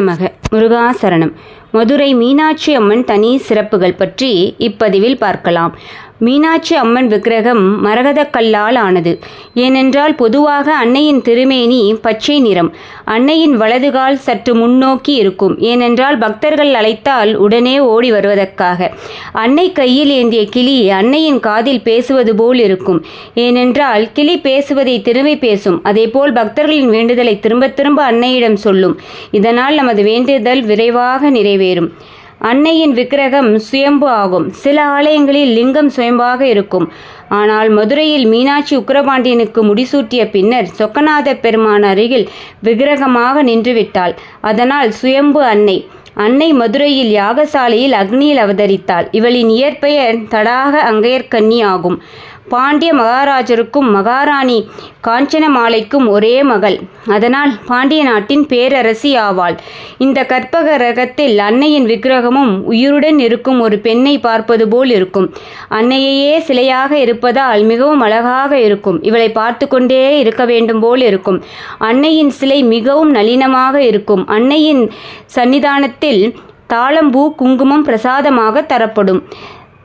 நமக முருகாசரணம். மதுரை மீனாட்சி அம்மன் தனி சிறப்புகள் பற்றி இப்பதிவில் பார்க்கலாம். மீனாட்சி அம்மன் விக்கிரகம் மரகத கல்லால் ஆனது. ஏனென்றால் பொதுவாக அன்னையின் திருமேனி பச்சை நிறம். அன்னையின் வலதுகால் சற்று முன்னோக்கி இருக்கும். ஏனென்றால் பக்தர்கள் அழைத்தால் உடனே ஓடி வருவதற்காக. அன்னை கையில் ஏந்திய கிளி அன்னையின் காதில் பேசுவது போல் இருக்கும். ஏனென்றால் கிளி பேசுவதை திரும்பி பேசும். அதேபோல் பக்தர்களின் வேண்டுதலை திரும்ப திரும்ப அன்னையிடம் சொல்லும். இதனால் நமது வேண்டுதல் விரைவாக நிறைவேறும் அன்னையின் விக்கிரகம் சுயம்பு ஆகும். சில ஆலயங்களில் லிங்கம் சுயம்பாக இருக்கும். ஆனால் மதுரையில் மீனாட்சி உக்கிரபாண்டியனுக்கு முடிசூட்டிய பின்னர் சொக்கநாத பெருமான் அருகில் விக்கிரகமாக நின்றுவிட்டாள். அதனால் சுயம்பு அன்னை. அன்னை மதுரையில் யாகசாலையில் அக்னியில் அவதரித்தாள். இவளின் இயற்பெயர் தடாக அங்கையர்கன்னி ஆகும். பாண்டிய மகாராஜருக்கும் மகாராணி காஞ்சனமாலைக்கும் ஒரே மகள். அதனால் பாண்டிய நாட்டின் பேரரசி ஆவாள். இந்த கற்பக ரகத்தில் அன்னையின் விக்கிரகமும் உயிருடன் இருக்கும் ஒரு பெண்ணை பார்ப்பது போல் இருக்கும். அன்னையையே சிலையாக இருப்பதால் மிகவும் அழகாக இருக்கும். இவளை பார்த்து கொண்டே இருக்க வேண்டும் போல் இருக்கும். அன்னையின் சிலை மிகவும் நளினமாக இருக்கும். அன்னையின் சன்னிதானத்தில் தாளம்பூ குங்குமம் பிரசாதமாக தரப்படும்.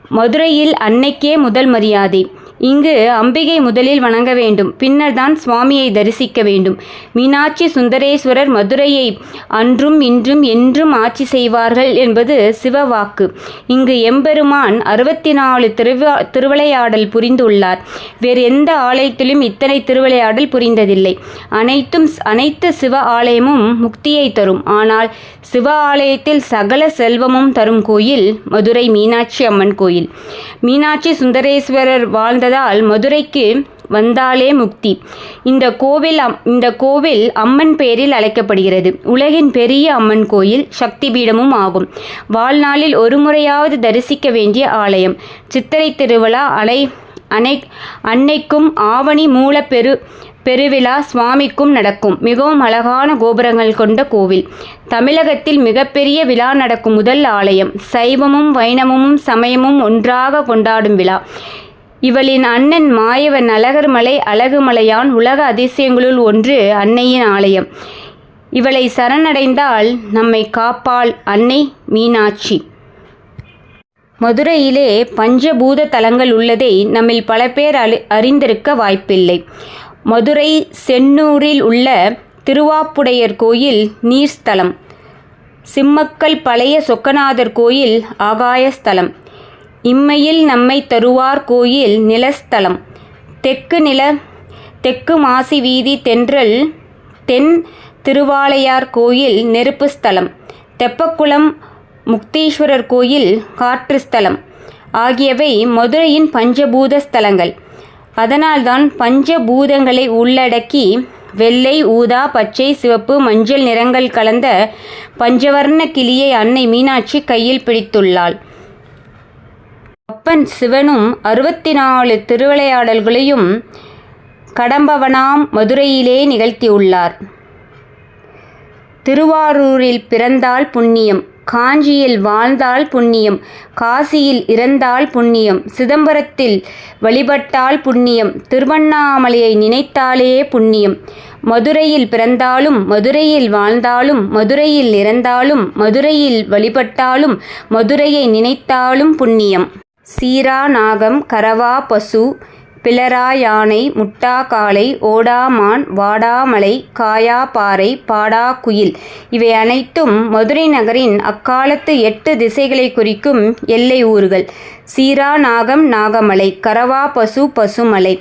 மதுரையில் அன்னைக்கே முதல் மரியாதை. இங்கு அம்பிகை முதலில் வணங்க வேண்டும். பின்னர் தான் சுவாமியை தரிசிக்க வேண்டும். மீனாட்சி சுந்தரேஸ்வரர் மதுரையை அன்றும் இன்றும் என்றும் ஆட்சி செய்வார்கள் என்பது சிவவாக்கு. இங்கு எம்பெருமான் அறுபத்தி நாலு திருவா திருவிளையாடல் புரிந்துள்ளார். வேறு எந்த ஆலயத்திலும் இத்தனை திருவிளையாடல் புரிந்ததில்லை. அனைத்தும் அனைத்து சிவ ஆலயமும் முக்தியை தரும். ஆனால் சிவ ஆலயத்தில் சகல செல்வமும் தரும் கோயில் மதுரை மீனாட்சி அம்மன் கோயில். மீனாட்சி சுந்தரேஸ்வரர் வாழ்ந்த வந்ததால் மதுரைக்கு வந்தாலே முக்தி. இந்த கோவில் இந்த கோவில் அம்மன் பெயரில் அழைக்கப்படுகிறது. உலகின் பெரிய அம்மன் கோயில் சக்தி பீடமும் ஆகும். வாழ்நாளில் ஒரு முறையாவது தரிசிக்க வேண்டிய ஆலயம். சித்திரை திருவிழா அலை அனை அன்னைக்கும் ஆவணி மூல பெரு பெருவிழா சுவாமிக்கும் நடக்கும். மிகவும் அழகான கோபுரங்கள் கொண்ட கோவில். தமிழகத்தில் மிகப்பெரிய விழா நடக்கும் முதல் ஆலயம். சைவமும் வைணவமும் சமயமும் ஒன்றாக கொண்டாடும் விழா. இவளின் அண்ணன் மாயவன் அழகர்மலை அழகுமலையான் உலக அதிசயங்களுள் ஒன்று அன்னையின் ஆலயம். இவளை சரணடைந்தால் நம்மை காப்பாள் அன்னை மீனாட்சி. மதுரையிலே பஞ்சபூத தலங்கள் உள்ளதை நம்மில் பல பேர் அறி அறிந்திருக்க வாய்ப்பில்லை. மதுரை சென்னூரில் உள்ள திருவாப்புடையர் கோயில் நீர்ஸ்தலம். சிம்மக்கல் பழைய சொக்கநாதர் கோயில் ஆகாயஸ்தலம். இம்மையில் நம்மை தருவார் கோயில் நிலஸ்தலம். தெற்கு நில தெற்கு மாசி வீதி தென்றல் தென் திருவாளையார் கோயில் நெருப்பு ஸ்தலம். தெப்பக்குளம் முக்தீஸ்வரர் கோயில் காற்று ஸ்தலம். ஆகியவை மதுரையின் பஞ்சபூத ஸ்தலங்கள். அதனால்தான் பஞ்சபூதங்களை உள்ளடக்கி வெள்ளை ஊதா பச்சை சிவப்பு மஞ்சள் நிறங்கள் கலந்த பஞ்சவர்ண கிளியை அன்னை மீனாட்சி கையில் பிடித்துள்ளாள். அப்பன் சிவனும் அறுபத்தி நாலு திருவிளையாடல்களையும் கடம்பவனாம் மதுரையிலே நிகழ்த்தியுள்ளார். திருவாரூரில் பிறந்தால் புண்ணியம் காஞ்சியில் வாழ்ந்தால் புண்ணியம் காசியில் இறந்தால் புண்ணியம் சிதம்பரத்தில் வழிபட்டால் புண்ணியம் திருவண்ணாமலையை நினைத்தாலே புண்ணியம் மதுரையில் பிறந்தாலும் மதுரையில் வாழ்ந்தாலும் மதுரையில் இறந்தாலும் மதுரையில் வழிபட்டாலும் மதுரையை நினைத்தாலும் புண்ணியம். சீரா நாகம் கரவா பசு பிளரா யானை முட்டா காளை ஓடாமான் வாடாமலை காயா பாறை பாடா குயில். இவை அனைத்தும் மதுரை நகரின் அக்காலத்து எட்டு திசைகளை குறிக்கும் எல்லை ஊர்கள் சீரா நாகம் நாகமலை கரவா பசு பசுமலை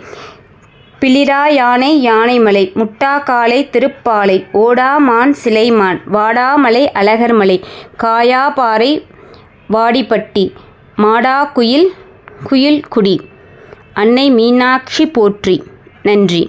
பிளிரா யானை யானைமலை முட்டாக்காலை திருப்பாலை ஓடாமான் சிலைமான் வாடாமலை அழகர்மலை காயாபாறை வாடிப்பட்டி. மாடா குயில் குயில் குடி. அன்னை மீனாட்சி போற்றி. நன்றி.